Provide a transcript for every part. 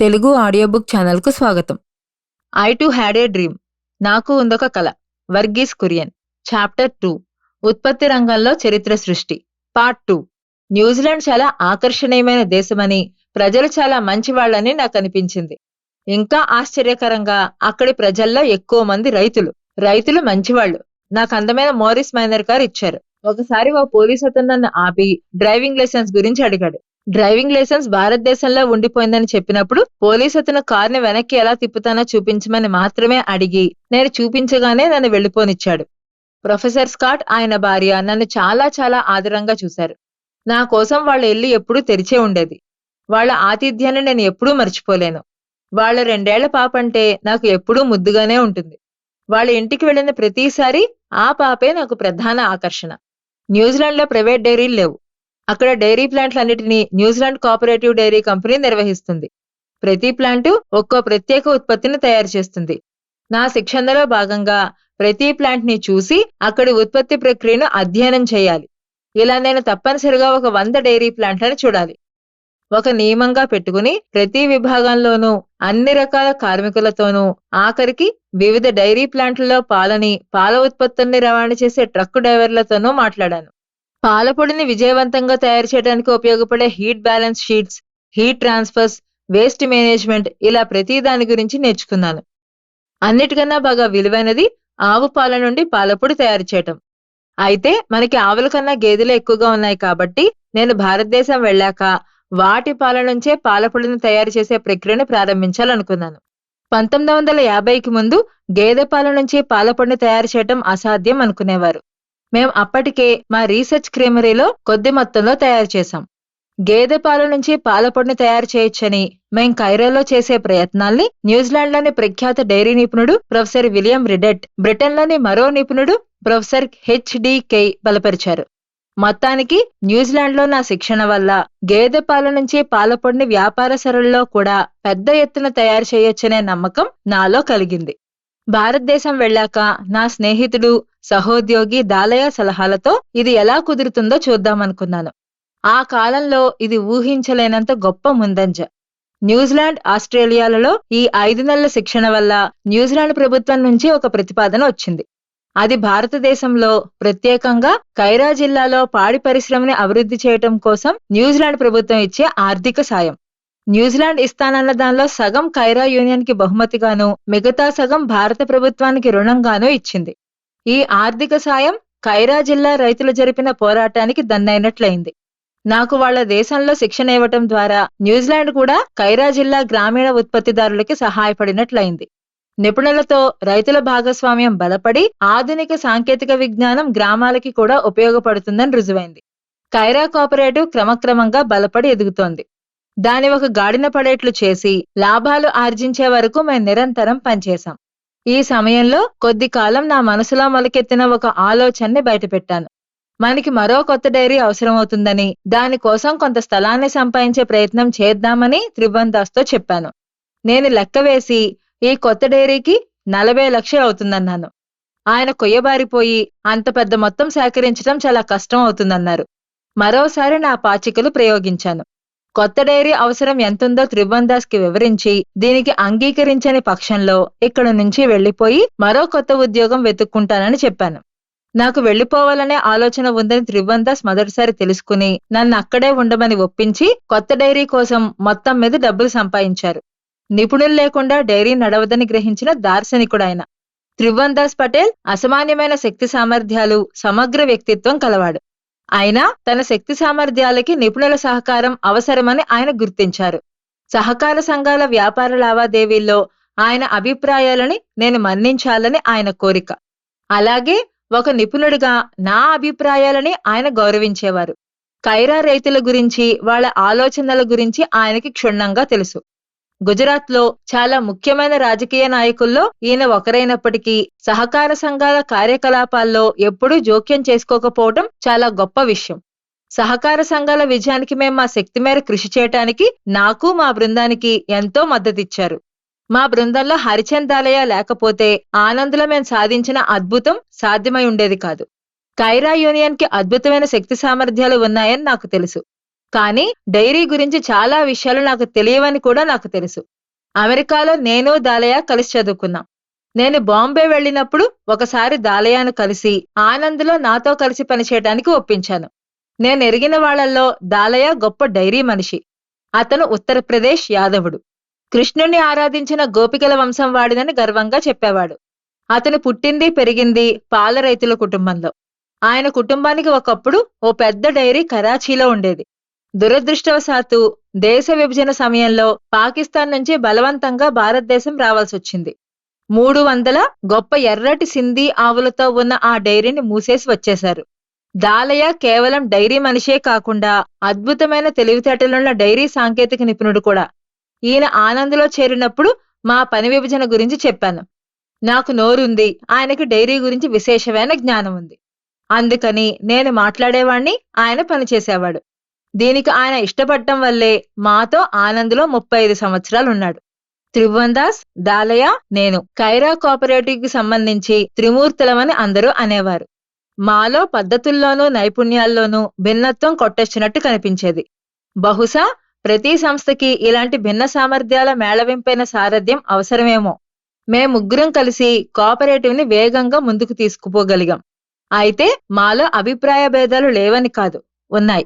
Telugu audio book ఛానల్కు స్వాగతం. I too had a dream. నాకు ఉందొక కళ వర్గీస్ కురియన్. Chapter two. ఉత్పత్తి రంగంలో చరిత్ర సృష్టి. Part two. న్యూజిలాండ్ చాలా ఆకర్షణీయమైన దేశమని ప్రజలు చాలా మంచివాళ్ళని నాకు అనిపించింది. ఇంకా ఆశ్చర్యకరంగా అక్కడి ప్రజల్లో ఎక్కువ మంది రైతులు. రైతులు మంచివాళ్ళు నాకు అందమైన మోరిస్ మైనర్ గారు ఇచ్చారు. ఒకసారి ఓ పోలీస్ అతను నన్ను ఆపి డ్రైవింగ్ లైసెన్స్ గురించి అడిగాడు. డ్రైవింగ్ లైసెన్స్ భారతదేశంలో ఉండిపోయిందని చెప్పినప్పుడు పోలీస్ అతను కార్ని వెనక్కి ఎలా తిప్పుతానో చూపించమని మాత్రమే అడిగి నేను చూపించగానే నన్ను వెళ్ళిపోనిచ్చాడు. ప్రొఫెసర్ స్కాట్ ఆయన భార్య నన్ను చాలా చాలా ఆదరంగా చూశారు. నా కోసం వాళ్ళ ఇల్లు ఎప్పుడూ తెరిచే ఉండేది. వాళ్ళ ఆతిథ్యాన్ని నేను ఎప్పుడూ మర్చిపోలేను. వాళ్ళ రెండేళ్ళ పాప అంటే నాకు ఎప్పుడూ ముద్దుగానే ఉంటుంది. వాళ్ళ ఇంటికి వెళ్ళిన ప్రతిసారి ఆ పాపే నాకు ప్రధాన ఆకర్షణ. న్యూజిలాండ్లో ప్రైవేట్ డైరీలు లేవు. అక్కడ dairy ప్లాంట్లన్నిటినీ New Zealand cooperative dairy company నిర్వహిస్తుంది. ప్రతి ప్లాంటు ఒక్కో ప్రత్యేక ఉత్పత్తిని తయారు చేస్తుంది. నా శిక్షణలో భాగంగా ప్రతి ప్లాంట్ని చూసి అక్కడి ఉత్పత్తి ప్రక్రియను అధ్యయనం చేయాలి. ఇలా నేను తప్పనిసరిగా ఒక వంద డైరీ ప్లాంట్లను చూడాలి. ఒక నియమంగా పెట్టుకుని ప్రతి విభాగంలోనూ అన్ని రకాల కార్మికులతోనూ ఆఖరికి వివిధ డైరీ ప్లాంట్లలో పాలని పాల ఉత్పత్తుల్ని రవాణా చేసే ట్రక్ డ్రైవర్లతోనూ మాట్లాడాను. పాలపొడిని విజయవంతంగా తయారు చేయడానికి ఉపయోగపడే heat balance sheets heat transfers waste management ఇలా ప్రతి దాని గురించి నేర్చుకున్నాను. అన్నిటికన్నా బాగా విలువైనది ఆవు పాల నుండి పాలపొడి తయారు చేయటం. అయితే మనకి ఆవుల కన్నా గేదెలు ఎక్కువగా ఉన్నాయి కాబట్టి నేను భారతదేశం వెళ్ళాక వాటి పాల నుంచే పాలపొడిని తయారు చేసే ప్రక్రియను ప్రారంభించాలనుకున్నాను. పంతొమ్మిది వందల యాభైకి ముందు గేదె పాల నుంచి పాలపొడిని తయారు చేయటం అసాధ్యం అనుకునేవారు. మేం అప్పటికే మా రీసెర్చ్ క్రీమరీలో కొద్ది మొత్తంలో తయారు చేశాం. గేదె పాల నుంచి పాలపొడిని తయారు చేయొచ్చని మేం కైరోలో చేసే ప్రయత్నాల్ని న్యూజిలాండ్లోని ప్రఖ్యాత డైరీ నిపుణుడు ప్రొఫెసర్ విలియం రిడెట్ బ్రిటన్లోని మరో నిపుణుడు ప్రొఫెసర్ హెచ్డి కె బలపరిచారు. మొత్తానికి న్యూజిలాండ్లో నా శిక్షణ వల్ల గేదె పాల నుంచి పాలపొడిని వ్యాపార సరళిలో కూడా పెద్ద ఎత్తున తయారు చేయొచ్చనే నమ్మకం నాలో కలిగింది. భారతదేశం వెళ్ళాక నా స్నేహితుడు సహోద్యోగి దాలయ సలహాలతో ఇది ఎలా కుదురుతుందో చూద్దామనుకున్నాను ఆ కాలంలో ఇది ఊహించలేనంత గొప్ప ముందంజ. న్యూజిలాండ్ ఆస్ట్రేలియాలలో ఈ ఐదు నెలల శిక్షణ వల్ల న్యూజిలాండ్ ప్రభుత్వం నుంచి ఒక ప్రతిపాదన వచ్చింది. అది భారతదేశంలో ప్రత్యేకంగా కైరా జిల్లాలో పాడి పరిశ్రమని అభివృద్ధి చేయటం కోసం న్యూజిలాండ్ ప్రభుత్వం ఇచ్చే ఆర్థిక సాయం. న్యూజిలాండ్ ఇస్తానన్న దానిలో సగం కైరా యూనియన్కి బహుమతిగాను మిగతా సగం భారత ప్రభుత్వానికి రుణంగాను ఇచ్చింది. ఈ ఆర్థిక సాయం కైరా జిల్లా రైతులు జరిపిన పోరాటానికి దన్నైనట్లయింది. నాకు వాళ్ళ దేశంలో శిక్షణ ఇవ్వటం ద్వారా న్యూజిలాండ్ కూడా కైరా జిల్లా గ్రామీణ ఉత్పత్తిదారులకి సహాయపడినట్లయింది. నిపుణులతో రైతుల భాగస్వామ్యం బలపడి ఆధునిక సాంకేతిక విజ్ఞానం గ్రామాలకి కూడా ఉపయోగపడుతుందని రుజువైంది. కైరా కోఆపరేటివ్ క్రమక్రమంగా బలపడి ఎదుగుతోంది. దాని ఒక గాడిన పడేట్లు చేసి లాభాలు ఆర్జించే వరకు మేము నిరంతరం పనిచేశాం. ఈ సమయంలో కొద్ది కాలం నా మనసులో మొలకెత్తిన ఒక ఆలోచనని బయటపెట్టాను. మనకి మరో కొత్త డైరీ అవసరమవుతుందని దానికోసం కొంత స్థలాన్ని సంపాదించే ప్రయత్నం చేద్దామని త్రిభువన్దాస్తో చెప్పాను. నేను లెక్క వేసి ఈ కొత్త డైరీకి నలభై లక్షలు అవుతుందన్నాను. ఆయన కొయ్యబారిపోయి అంత పెద్ద మొత్తం సేకరించడం చాలా కష్టం అవుతుందన్నారు. మరోసారి నా పాచికలు ప్రయోగించాను. కొత్త డైరీ అవసరం ఎంతుందో త్రిభువన్దాస్కి వివరించి దీనికి అంగీకరించని పక్షంలో ఇక్కడ నుంచి వెళ్ళిపోయి మరో కొత్త ఉద్యోగం వెతుక్కుంటానని చెప్పాను. నాకు వెళ్ళిపోవాలనే ఆలోచన ఉందని త్రిభువన్దాస్ మొదటిసారి తెలుసుకుని నన్ను అక్కడే ఉండమని ఒప్పించి కొత్త డైరీ కోసం మొత్తం మీద డబ్బులు సంపాదించారు. నిపుణులు లేకుండా డైరీ నడవదని గ్రహించిన దార్శనికుడాయన. త్రిభువన్దాస్ పటేల్ అసామాన్యమైన శక్తి సామర్థ్యాలు సమగ్ర వ్యక్తిత్వం కలవాడు. అయినా తన శక్తి సామర్థ్యాలకి నిపుణుల సహకారం అవసరమని ఆయన గుర్తించారు. సహకార సంఘాల వ్యాపార లావాదేవీల్లో ఆయన అభిప్రాయాలని నేను మన్నించాలని ఆయన కోరిక. అలాగే ఒక నిపుణుడిగా నా అభిప్రాయాలని ఆయన గౌరవించేవారు. కైరా రైతుల గురించి వాళ్ళ ఆలోచనల గురించి ఆయనకి క్షుణ్ణంగా తెలుసు. గుజరాత్లో చాలా ముఖ్యమైన రాజకీయ నాయకుల్లో ఈయన ఒకరైనప్పటికీ సహకార సంఘాల కార్యకలాపాల్లో ఎప్పుడూ జోక్యం చేసుకోకపోవటం చాలా గొప్ప విషయం. సహకార సంఘాల విజయానికి మేము మా శక్తి మేర కృషి చేయటానికి నాకు మా బృందానికి ఎంతో మద్దతిచ్చారు. మా బృందంలో హరిచందాలయ లేకపోతే ఆనందులో మేము సాధించిన అద్భుతం సాధ్యమై ఉండేది కాదు. కైరా యూనియన్కి అద్భుతమైన శక్తి సామర్థ్యాలు ఉన్నాయని నాకు తెలుసు. కానీ డైరీ గురించి చాలా విషయాలు నాకు తెలియవని కూడా నాకు తెలుసు. అమెరికాలో నేను దాలయ్య కలిసి చదువుకున్నాం. నేను బాంబే వెళ్ళినప్పుడు ఒకసారి దాలయాను కలిసి ఆనంద్లో నాతో కలిసి పనిచేయడానికి ఒప్పించాను. నేను ఎరిగిన వాళ్ళల్లో దాలయ్య గొప్ప డైరీ మనిషి. అతను ఉత్తరప్రదేశ్ యాదవుడు. కృష్ణుణ్ణి ఆరాధించిన గోపికల వంశం వాడినని గర్వంగా చెప్పేవాడు. అతను పుట్టింది పెరిగింది పాల రైతుల కుటుంబంలో. ఆయన కుటుంబానికి ఒకప్పుడు ఓ పెద్ద డైరీ కరాచీలో ఉండేది. దురదృష్టవశాత్తు దేశ విభజన సమయంలో పాకిస్తాన్ నుంచి బలవంతంగా భారతదేశం రావాల్సొచ్చింది. మూడు వందల గొప్ప ఎర్రటి సింధీ ఆవులతో ఉన్న ఆ డైరీని మూసేసి వచ్చేశారు. దాలయ్య కేవలం డైరీ మనిషే కాకుండా అద్భుతమైన తెలివితేటలున్న డైరీ సాంకేతిక నిపుణుడు కూడా. ఈయన ఆనందలో చేరినప్పుడు మా పని విభజన గురించి చెప్పాను. నాకు నోరుంది ఆయనకి డైరీ గురించి విశేషమైన జ్ఞానం ఉంది అందుకని నేను మాట్లాడేవాణ్ణి ఆయన పనిచేసేవాడు. దీనికి ఆయన ఇష్టపడటం వల్లే మాతో ఆనంద్లో ముప్పై ఐదు సంవత్సరాలున్నాడు. త్రిభువన్ దాస్ దాలయ నేను కైరా కోఆపరేటివ్కి సంబంధించి త్రిమూర్తులమని అందరూ అనేవారు. మాలో పద్ధతుల్లోనూ నైపుణ్యాల్లోనూ భిన్నత్వం కొట్టొచ్చినట్టు కనిపించేది. బహుశా ప్రతి సంస్థకి ఇలాంటి భిన్న సామర్థ్యాల మేళవింపైన సారథ్యం అవసరమేమో. మేముగ్గురం కలిసి కోఆపరేటివ్ని వేగంగా ముందుకు తీసుకుపోగలిగాం. అయితే మాలో అభిప్రాయ భేదాలు లేవని కాదు ఉన్నాయి.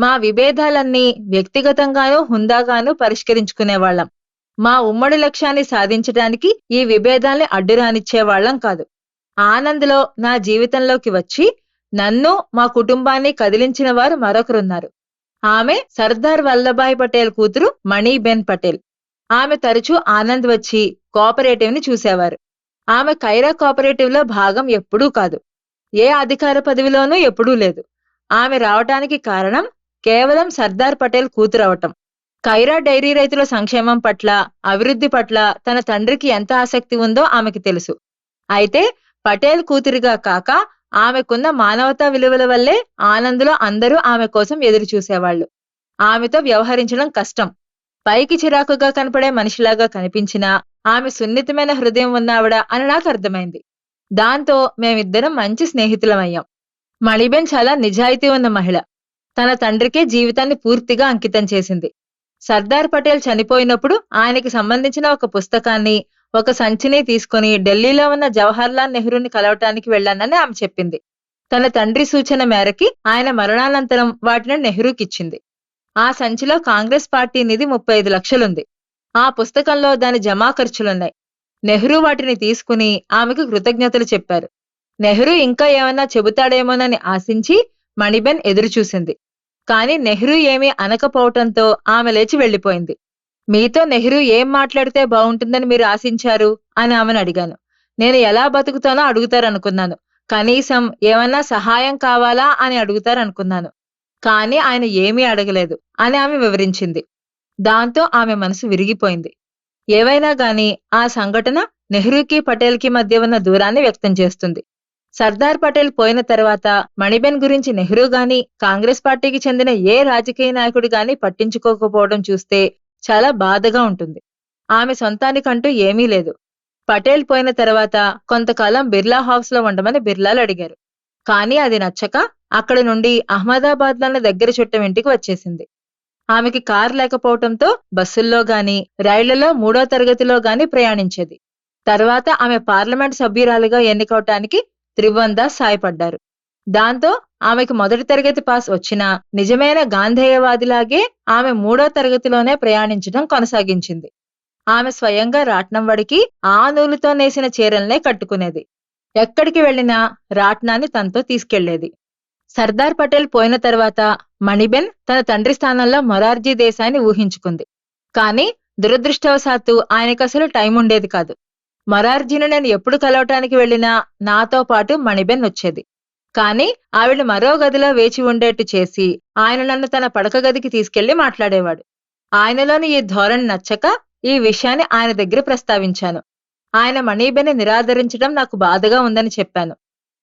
మా విభేదాలన్నీ వ్యక్తిగతంగానూ హుందాగానూ పరిష్కరించుకునేవాళ్ళం మా ఉమ్మడి లక్ష్యాన్ని సాధించడానికి ఈ విభేదాల్ని అడ్డురానిచ్చేవాళ్ళం కాదు. ఆనంద్లో నా జీవితంలోకి వచ్చి నన్ను మా కుటుంబాన్ని కదిలించిన వారు మరొకరున్నారు. ఆమె సర్దార్ వల్లభాయ్ పటేల్ కూతురు మణిబెన్ పటేల్. ఆమె తరచూ ఆనంద్ వచ్చి కోఆపరేటివ్ని చూసేవారు. ఆమె కైరా కోఆపరేటివ్లో భాగం ఎప్పుడూ కాదు. ఏ అధికార పదవిలోనూ ఎప్పుడూ లేదు. ఆమె రావటానికి కారణం కేవలం సర్దార్ పటేల్ కూతురవటం. కైరా డైరీ రైతుల సంక్షేమం పట్ల అభివృద్ధి పట్ల తన తండ్రికి ఎంత ఆసక్తి ఉందో ఆమెకి తెలుసు. అయితే పటేల్ కూతురిగా కాక ఆమెకున్న మానవతా విలువల వల్లే ఆనందులో అందరూ ఆమె కోసం ఎదురు చూసేవాళ్ళు ఆమెతో వ్యవహరించడం కష్టం. పైకి చిరాకుగా కనపడే మనిషిలాగా కనిపించినా ఆమె సున్నితమైన హృదయం ఉన్నావిడ అని నాకు అర్థమైంది. దాంతో మేమిద్దరం మంచి స్నేహితులమయ్యాం. మణిబెన్ చాలా నిజాయితీ ఉన్న మహిళ. తన తండ్రికే జీవితాన్ని పూర్తిగా అంకితం చేసింది. సర్దార్ పటేల్ చనిపోయినప్పుడు ఆయనకి సంబంధించిన ఒక పుస్తకాన్ని ఒక సంచిని తీసుకుని ఢిల్లీలో ఉన్న జవహర్లాల్ నెహ్రూని కలవటానికి వెళ్ళానని ఆమె చెప్పింది. తన తండ్రి సూచన మేరకి ఆయన మరణానంతరం వాటిని నెహ్రూకిచ్చింది. ఆ సంచిలో కాంగ్రెస్ పార్టీ నిధి ముప్పై ఐదు లక్షలుంది. ఆ పుస్తకంలో దాని జమా ఖర్చులున్నాయి. నెహ్రూ వాటిని తీసుకుని ఆమెకు కృతజ్ఞతలు చెప్పారు. నెహ్రూ ఇంకా ఏమన్నా చెబుతాడేమోనని ఆశించి మణిబెన్ ఎదురుచూసింది. కాని నెహ్రూ ఏమీ అనకపోవటంతో ఆమె లేచి వెళ్ళిపోయింది మీతో నెహ్రూ ఏం మాట్లాడితే బాగుంటుందని మీరు ఆశించారు? అని ఆమెను అడిగాను. నేను ఎలా బతుకుతానో అడుగుతారనుకున్నాను. కనీసం ఏమన్నా సహాయం కావాలా అని అడుగుతారనుకున్నాను. కాని ఆయన ఏమీ అడగలేదు అని ఆమె వివరించింది. దాంతో ఆమె మనసు విరిగిపోయింది. ఏవైనా గాని ఆ సంఘటన నెహ్రూకి పటేల్కి మధ్య ఉన్న దూరాన్ని వ్యక్తం చేస్తుంది. సర్దార్ పటేల్ పోయిన తర్వాత మణిబెన్ గురించి నెహ్రూ గాని కాంగ్రెస్ పార్టీకి చెందిన ఏ రాజకీయ నాయకుడు గాని పట్టించుకోకపోవడం చూస్తే చాలా బాధగా ఉంటుంది. ఆమె సొంతానికంటూ ఏమీ లేదు. పటేల్ పోయిన తర్వాత కొంతకాలం బిర్లా హౌస్లో ఉండమని బిర్లాలు అడిగారు. కానీ అది నచ్చక అక్కడ నుండి అహ్మదాబాద్లోని దగ్గర చుట్టం ఇంటికి వచ్చేసింది. ఆమెకి కారు లేకపోవటంతో బస్సుల్లో గాని రైళ్ళలో మూడో తరగతిలో గాని ప్రయాణించేది. తర్వాత ఆమె పార్లమెంట్ సభ్యురాలుగా ఎన్నికవటానికి త్రిభువన్ సాయపడ్డారు. దాంతో ఆమెకు మొదటి తరగతి పాస్ వచ్చినా నిజమైన గాంధేయవాదిలాగే ఆమె మూడో తరగతిలోనే ప్రయాణించడం కొనసాగించింది. ఆమె స్వయంగా రాట్నం వడికి ఆ నూలుతో నేసిన చీరల్నే కట్టుకునేది. ఎక్కడికి వెళ్ళినా రాట్నాన్ని తనతో తీసుకెళ్ళేది. సర్దార్ పటేల్ పోయిన తర్వాత మణిబెన్ తన తండ్రి స్థానంలో మొరార్జీ దేశాన్ని ఊహించుకుంది. కానీ దురదృష్టవశాత్తు ఆయనకసలు టైం ఉండేది కాదు. మరార్జీని నేను ఎప్పుడు కలవటానికి వెళ్ళినా నాతో పాటు మణిబెన్ వచ్చేది. కాని ఆవిడ మరో గదిలో వేచి ఉండేట్టు చేసి ఆయన నన్ను తన పడక గదికి తీసుకెళ్ళి మాట్లాడేవాడు. ఆయనలోని ఈ ధోరణి నచ్చక ఈ విషయాన్ని ఆయన దగ్గర ప్రస్తావించాను. ఆయన మణిబెన్ని నిరాదరించడం నాకు బాధగా ఉందని చెప్పాను.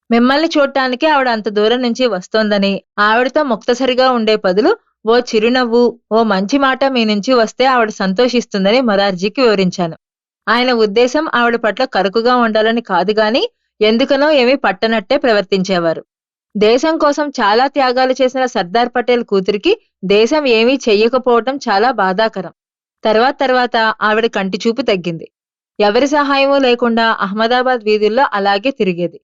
మిమ్మల్ని చూడటానికి ఆవిడ అంత దూరం నుంచి వస్తోందని ఆవిడతో ముక్తసరిగా ఉండే బదులు ఓ చిరునవ్వు ఓ మంచి మాట మీ నుంచి వస్తే ఆవిడ సంతోషిస్తుందని మొరార్జీకి వివరించాను. ఆయన ఉద్దేశం ఆవిడ పట్ల కరుకుగా ఉండాలని కాదు గాని ఎందుకనో ఏమీ పట్టనట్టే ప్రవర్తించేవారు. దేశం కోసం చాలా త్యాగాలు చేసిన సర్దార్ పటేల్ కూతురికి దేశం ఏమీ చెయ్యకపోవటం చాలా బాధాకరం. తర్వాత తర్వాత ఆవిడ కంటి చూపు తగ్గింది. ఎవరి సహాయమూ లేకుండా అహ్మదాబాద్ వీధుల్లో అలాగే తిరిగేది.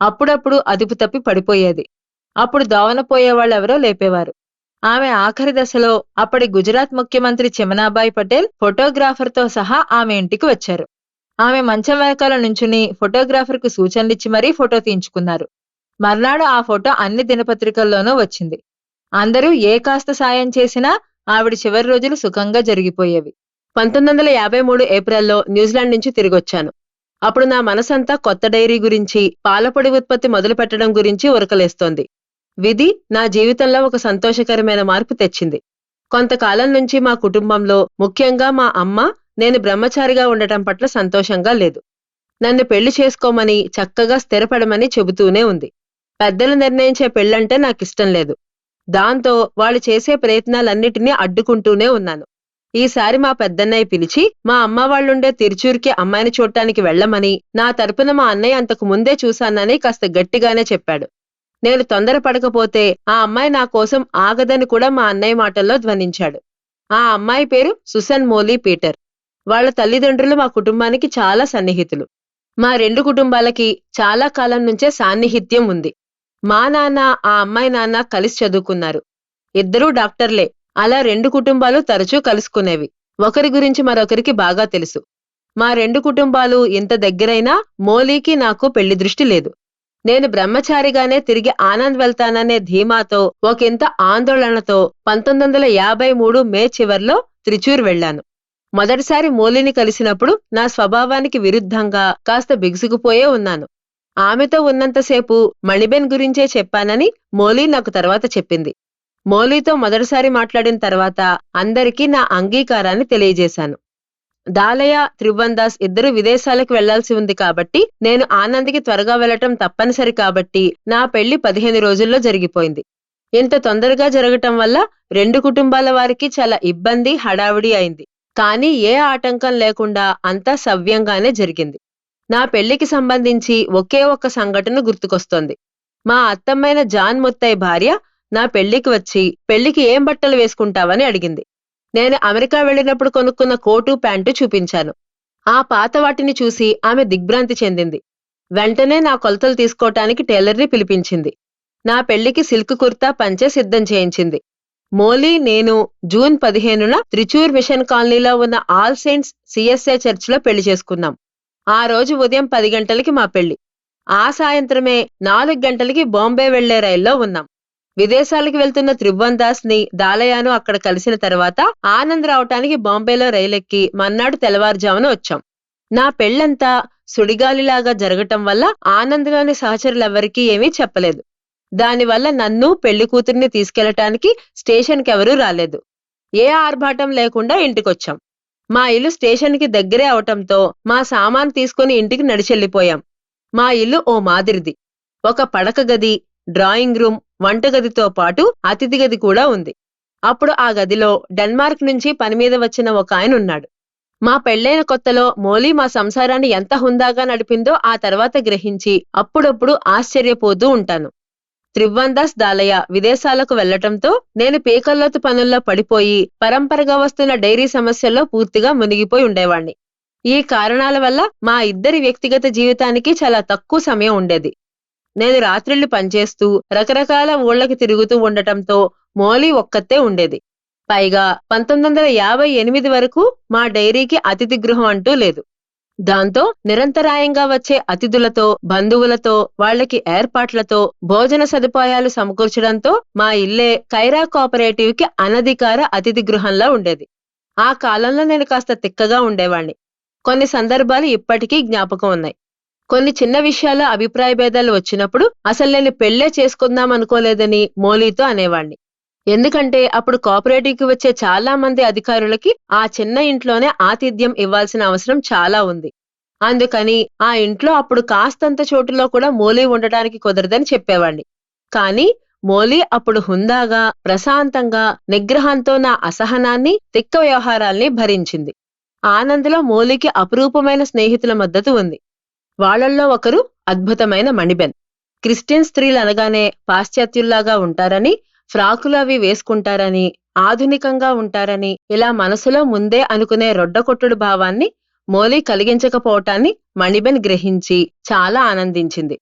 అప్పుడప్పుడు అదుపు తప్పి పడిపోయేది. అప్పుడు దోవన పోయేవాళ్ళెవరో లేపేవారు. ఆమె ఆఖరి దశలో అప్పటి గుజరాత్ ముఖ్యమంత్రి చిమనాబాయి పటేల్ ఫోటోగ్రాఫర్తో సహా ఆమె ఇంటికి వచ్చారు. ఆమె మంచం వెనకాల నుంచుని ఫోటోగ్రాఫర్కు సూచనలిచ్చి మరీ ఫోటో తీయించుకున్నారు. మర్నాడు ఆ ఫోటో అన్ని దినపత్రికల్లోనూ వచ్చింది. అందరూ ఏ కాస్త సాయం చేసినా ఆవిడ చివరి రోజులు సుఖంగా జరిగిపోయేవి. పంతొమ్మిది వందల యాభై మూడు ఏప్రిల్లో న్యూజిలాండ్ నుంచి తిరిగొచ్చాను. అప్పుడు నా మనసంతా కొత్త డైరీ గురించి పాలపొడి ఉత్పత్తి మొదలు పెట్టడం గురించి ఉరకలేస్తోంది. విధి నా జీవితంలో ఒక సంతోషకరమైన మార్పు తెచ్చింది. కొంతకాలం నుంచి మా కుటుంబంలో ముఖ్యంగా మా అమ్మ నేను బ్రహ్మచారిగా ఉండటం పట్ల సంతోషంగా లేదు. నన్ను పెళ్ళి చేసుకోమని చక్కగా స్థిరపడమని చెబుతూనే ఉంది. పెద్దలు నిర్ణయించే పెళ్ళంటే నాకిష్టం లేదు. దాంతో వాళ్ళు చేసే ప్రయత్నాలన్నిటినీ అడ్డుకుంటూనే ఉన్నాను. ఈసారి మా పెద్దన్నయ్య పిలిచి మా అమ్మ వాళ్ళుండే తిరుచూరుకి అమ్మాయిని చూడటానికి వెళ్ళమని నా తరపున మా అన్నయ్య అంతకు ముందే చూశానని కాస్త గట్టిగానే చెప్పాడు. నేను తొందరపడకపోతే ఆ అమ్మాయి నా కోసం ఆగదని కూడా మా అన్నయ్య మాటల్లో ధ్వనించాడు. ఆ అమ్మాయి పేరు సుసన్ మోలీ పీటర్. వాళ్ళ తల్లిదండ్రులు మా కుటుంబానికి చాలా సన్నిహితులు. మా రెండు కుటుంబాలకి చాలా కాలం నుంచే సాన్నిహిత్యం ఉంది. మా నాన్న ఆ అమ్మాయి నాన్న కలిసి చదువుకున్నారు. ఇద్దరూ డాక్టర్లే. అలా రెండు కుటుంబాలు తరచూ కలుసుకునేవి. ఒకరి గురించి మరొకరికి బాగా తెలుసు. మా రెండు కుటుంబాలు ఇంత దగ్గరైనా మోలీకి నాకు పెళ్ళి దృష్టి లేదు. నేను బ్రహ్మచారిగానే తిరిగి ఆనంద్ వెళ్తాననే ధీమాతో ఒకంత ఆందోళనతో పంతొమ్మిది వందల యాభై మూడు మే చివర్లో త్రిచూర్ వెళ్ళాను మొదటిసారి మోలిని కలిసినప్పుడు నా స్వభావానికి విరుద్ధంగా కాస్త బిగుసుకుపోయే ఉన్నాను. ఆమెతో ఉన్నంతసేపు మణిబెన్ గురించే చెప్పానని మోలీ నాకు తర్వాత చెప్పింది. మోలీతో మొదటిసారి మాట్లాడిన తర్వాత అందరికీ నా అంగీకారాన్ని తెలియజేశాను. దాలయ త్రిభువన్దాస్ ఇద్దరు విదేశాలకు వెళ్ళాల్సి ఉంది కాబట్టి నేను ఆనంద్కి త్వరగా వెళ్ళటం తప్పనిసరి కాబట్టి నా పెళ్ళి పదిహేను రోజుల్లో జరిగిపోయింది. ఇంత తొందరగా జరగటం వల్ల రెండు కుటుంబాల వారికి చాలా ఇబ్బంది హడావిడి అయింది. కానీ ఏ ఆటంకం లేకుండా అంతా సవ్యంగానే జరిగింది. నా పెళ్ళికి సంబంధించి ఒకే ఒక్క సంఘటన గుర్తుకొస్తోంది. మా అత్తమ్మైన జాన్ ముత్తయ్య భార్య నా పెళ్ళికి వచ్చి పెళ్ళికి ఏం బట్టలు వేసుకుంటావని అడిగింది. నేను అమెరికా వెళ్ళినప్పుడు కొనుక్కున్న కోటు ప్యాంటు చూపించాను. ఆ పాత వాటిని చూసి ఆమె దిగ్భ్రాంతి చెందింది. వెంటనే నా కొలతలు తీసుకోవటానికి టైలర్ని పిలిపించింది. నా పెళ్ళికి సిల్క్ కుర్తా పంచె సిద్ధం చేయించింది. మోలీ నేను జూన్ పదిహేనున త్రిచూర్ మిషన్ కాలనీలో ఉన్న ఆల్ సెయింట్స్ సిఎస్ఏ చర్చిలో పెళ్ళి చేసుకున్నాం. ఆ రోజు ఉదయం పది గంటలకి మా పెళ్ళి ఆ సాయంత్రమే నాలుగు గంటలకి బాంబే వెళ్ళే రైల్లో ఉన్నాం. విదేశాలకు వెళ్తున్న త్రిభువన్ దాస్ని దాలయాను అక్కడ కలిసిన తర్వాత ఆనంద్ రావటానికి బాంబేలో రైలెక్కి మన్నాడు తెల్లవారుజామున వచ్చాం. నా పెళ్ళంతా సుడిగాలిలాగా జరగటం వల్ల ఆనంద్లోని సహచరులెవరికీ ఏమీ చెప్పలేదు. దానివల్ల నన్ను పెళ్ళి కూతుర్ని తీసుకెళ్ళటానికి స్టేషన్కి ఎవరూ రాలేదు. ఏ ఆర్భాటం లేకుండా ఇంటికొచ్చాం. మా ఇల్లు స్టేషన్కి దగ్గరే అవటంతో మా సామాన్ తీసుకుని ఇంటికి నడిచెళ్ళిపోయాం. మా ఇల్లు ఓ మాదిరిది. ఒక పడక గది డ్రాయింగ్ రూమ్ వంటగదితో పాటు అతిథి గది కూడా ఉంది. అప్పుడు ఆ గదిలో డెన్మార్క్ నుంచి పని మీద వచ్చిన ఒక ఆయన ఉన్నాడు. మా పెళ్ళైన కొత్తలో మోలీ మా సంసారాన్ని ఎంత హుందాగా నడిపిందో ఆ తర్వాత గ్రహించి అప్పుడప్పుడు ఆశ్చర్యపోతూ ఉంటాను. త్రివ్వందాస్ దాలయ్య విదేశాలకు వెళ్ళటంతో నేను పీకల్లోతు పనుల్లో పడిపోయి పరంపరగా వస్తున్న డైరీ సమస్యల్లో పూర్తిగా మునిగిపోయి ఉండేవాణ్ణి. ఈ కారణాల వల్ల మా ఇద్దరి వ్యక్తిగత జీవితానికి చాలా తక్కువ సమయం ఉండేది. నేను రాత్రిళ్ళు పనిచేస్తూ రకరకాల ఊళ్ళకి తిరుగుతూ ఉండటంతో మోలీ ఒక్కతే ఉండేది. పైగా పంతొమ్మిది వందల యాభై ఎనిమిది వరకు మా డైరీకి అతిథి గృహం అంటూ లేదు. దాంతో నిరంతరాయంగా వచ్చే అతిథులతో బంధువులతో వాళ్ళకి ఏర్పాట్లతో భోజన సదుపాయాలు సమకూర్చడంతో మా ఇల్లే కైరా కోఆపరేటివ్కి అనధికార అతిథి గృహంలా ఉండేది. ఆ కాలంలో నేను కాస్త తిక్కగా ఉండేవాణ్ణి. కొన్ని సందర్భాలు ఇప్పటికీ జ్ఞాపకం ఉన్నాయి. కొన్ని చిన్న విషయాల అభిప్రాయ భేదాలు వచ్చినప్పుడు అసలు నేను పెళ్ళే చేసుకుందాం అనుకోలేదని మోలీతో అనేవాణ్ణి. ఎందుకంటే అప్పుడు కోఆపరేటివ్కి వచ్చే చాలా మంది అధికారులకి ఆ చిన్న ఇంట్లోనే ఆతిథ్యం ఇవ్వాల్సిన అవసరం చాలా ఉంది. అందుకని ఆ ఇంట్లో అప్పుడు కాస్తంత చోటులో కూడా మోలీ ఉండటానికి కుదరదని చెప్పేవాణ్ణి. కానీ మోలీ అప్పుడు హుందాగా ప్రశాంతంగా నిగ్రహంతో నా అసహనాన్ని తిక్క వ్యవహారాల్ని భరించింది. ఆనంద్లో మోలీకి అపురూపమైన స్నేహితుల మద్దతు ఉంది. వాళ్ళల్లో ఒకరు అద్భుతమైన మణిబెన్. క్రిస్టియన్ స్త్రీలు అనగానే పాశ్చాత్యుల్లాగా ఉంటారని ఫ్రాకులు అవి వేసుకుంటారని ఆధునికంగా ఉంటారని ఇలా మనసులో ముందే అనుకునే రొడ్డకొట్టుడు భావాన్ని మోలీ కలిగించకపోవటాన్ని మణిబెన్ గ్రహించి చాలా ఆనందించింది.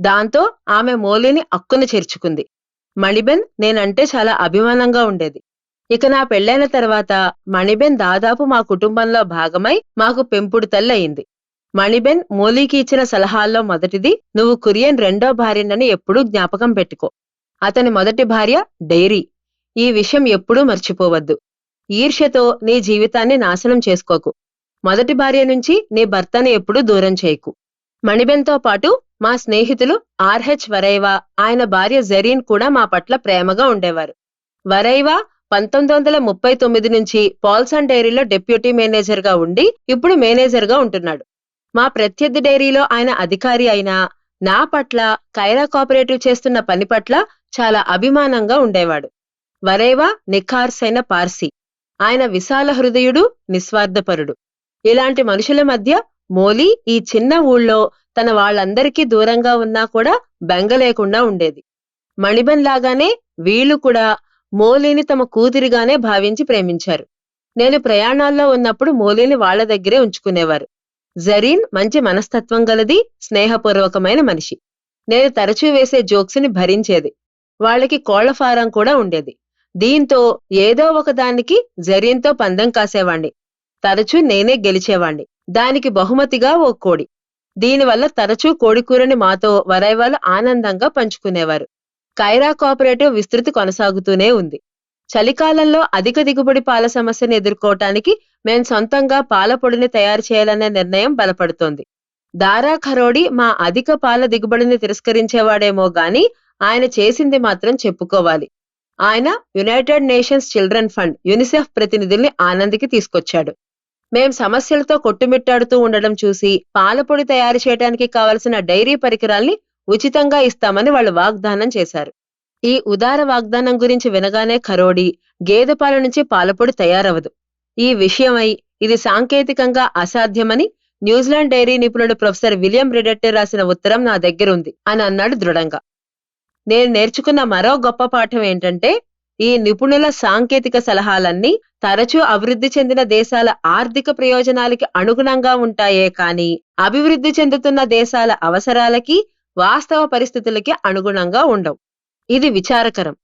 దాంతో ఆమె మోలీని అక్కున చేర్చుకుంది. మణిబెన్ నేనంటే చాలా అభిమానంగా ఉండేది. ఇక నా పెళ్ళైన తర్వాత మణిబెన్ దాదాపు మా కుటుంబంలో భాగమై మాకు పెంపుడు తల్లి అయింది. మణిబెన్ మోలీకి ఇచ్చిన సలహాల్లో మొదటిది నువ్వు కురియన్ రెండో భార్యనని ఎప్పుడూ జ్ఞాపకం పెట్టుకో. అతని మొదటి భార్య డైరీ. ఈ విషయం ఎప్పుడూ మర్చిపోవద్దు. ఈర్ష్యతో నీ జీవితాన్ని నాశనం చేసుకోకు. మొదటి భార్య నుంచి నీ భర్తని ఎప్పుడూ దూరం చేయకు మణిబెన్తో పాటు మా స్నేహితులు ఆర్హెచ్ వరైవా ఆయన భార్య జరీన్ కూడా మా పట్ల ప్రేమగా ఉండేవారు. వరైవా పంతొమ్మిది వందల ముప్పై తొమ్మిది నుంచి పాల్సన్ డైరీలో డెప్యూటీ మేనేజర్గా ఉండి ఇప్పుడు మేనేజర్గా ఉంటున్నాడు. మా ప్రత్యర్థి డైరీలో ఆయన అధికారి అయినా నా పట్ల కైరా కోఆపరేటివ్ చేస్తున్న పని పట్ల చాలా అభిమానంగా ఉండేవాడు. వరేవా నిఖార్సైన పార్సీ. ఆయన విశాల హృదయుడు నిస్వార్థపరుడు. ఇలాంటి మనుషుల మధ్య మోలీ ఈ చిన్న ఊళ్ళో తన వాళ్ళందరికీ దూరంగా ఉన్నా కూడా బెంగలేకుండా ఉండేది. మణిబన్ లాగానే వీళ్ళు కూడా మోలీని తమ కూతురిగానే భావించి ప్రేమించారు. నేను ప్రయాణాల్లో ఉన్నప్పుడు మోలీని వాళ్ళ దగ్గరే ఉంచుకునేవారు. జరీన్ మంచి మనస్తత్వం గలది స్నేహపూర్వకమైన మనిషి. నేను తరచూ వేసే జోక్స్ని భరించేది. వాళ్ళకి కోళ్ళ ఫారం కూడా ఉండేది. దీంతో ఏదో ఒక దానికి జరీన్తో పందెం కాసేవాణ్ణి. తరచూ నేనే గెలిచేవాణ్ణి. దానికి బహుమతిగా ఓ కోడి. దీనివల్ల తరచూ కోడికూరని మాతో వరైవాలు ఆనందంగా పంచుకునేవారు. కైరా కోఆపరేటివ్ విస్తృతి కొనసాగుతూనే ఉంది. చలికాలంలో అధిక దిగుబడి పాల సమస్యను ఎదుర్కోవటానికి మేం సొంతంగా పాల పొడిని తయారు చేయాలనే నిర్ణయం బలపడుతోంది. దారా ఖరోడి మా అధిక పాల దిగుబడిని తిరస్కరించేవాడేమో గాని ఆయన చేసింది మాత్రం చెప్పుకోవాలి. ఆయన United Nations children fund UNICEF ప్రతినిధుల్ని ఆనందికి తీసుకొచ్చాడు. మేం సమస్యలతో కొట్టుమిట్టాడుతూ ఉండడం చూసి పాలపొడి తయారు చేయడానికి కావలసిన డైరీ పరికరాల్ని ఉచితంగా ఇస్తామని వాళ్ళు వాగ్దానం చేశారు. ఈ ఉదార వాగ్దానం గురించి వినగానే ఖరోడి గేదె పాల నుంచి పాలపొడి తయారవదు. ఈ విషయమై ఇది సాంకేతికంగా అసాధ్యమని న్యూజిలాండ్ డైరీ నిపుణుడు ప్రొఫెసర్ విలియం రిడెట్టే రాసిన ఉత్తరం నా దగ్గరుంది అని అన్నాడు దృఢంగా. నేను నేర్చుకున్న మరో గొప్ప పాఠం ఏంటంటే ఈ నిపుణుల సాంకేతిక సలహాలన్నీ తరచూ అభివృద్ధి చెందిన దేశాల ఆర్థిక ప్రయోజనాలకి అనుగుణంగా ఉంటాయే కానీ అభివృద్ధి చెందుతున్న దేశాల అవసరాలకి వాస్తవ పరిస్థితులకి అనుగుణంగా ఉండవు. ఇది విచారకరం.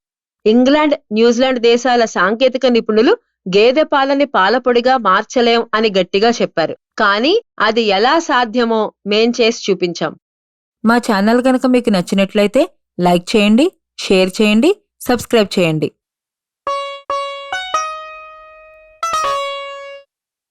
ఇంగ్లాండ్ న్యూజిలాండ్ దేశాల సాంకేతిక నిపుణులు గేదె పాలని పాలపొడిగా మార్చలేం అని గట్టిగా చెప్పారు. కానీ అది ఎలా సాధ్యమో మేం చేసి చూపించాం. మా ఛానల్ కనుక మీకు నచ్చినట్లయితే లైక్ చేయండి షేర్ చేయండి సబ్స్క్రైబ్ చేయండి.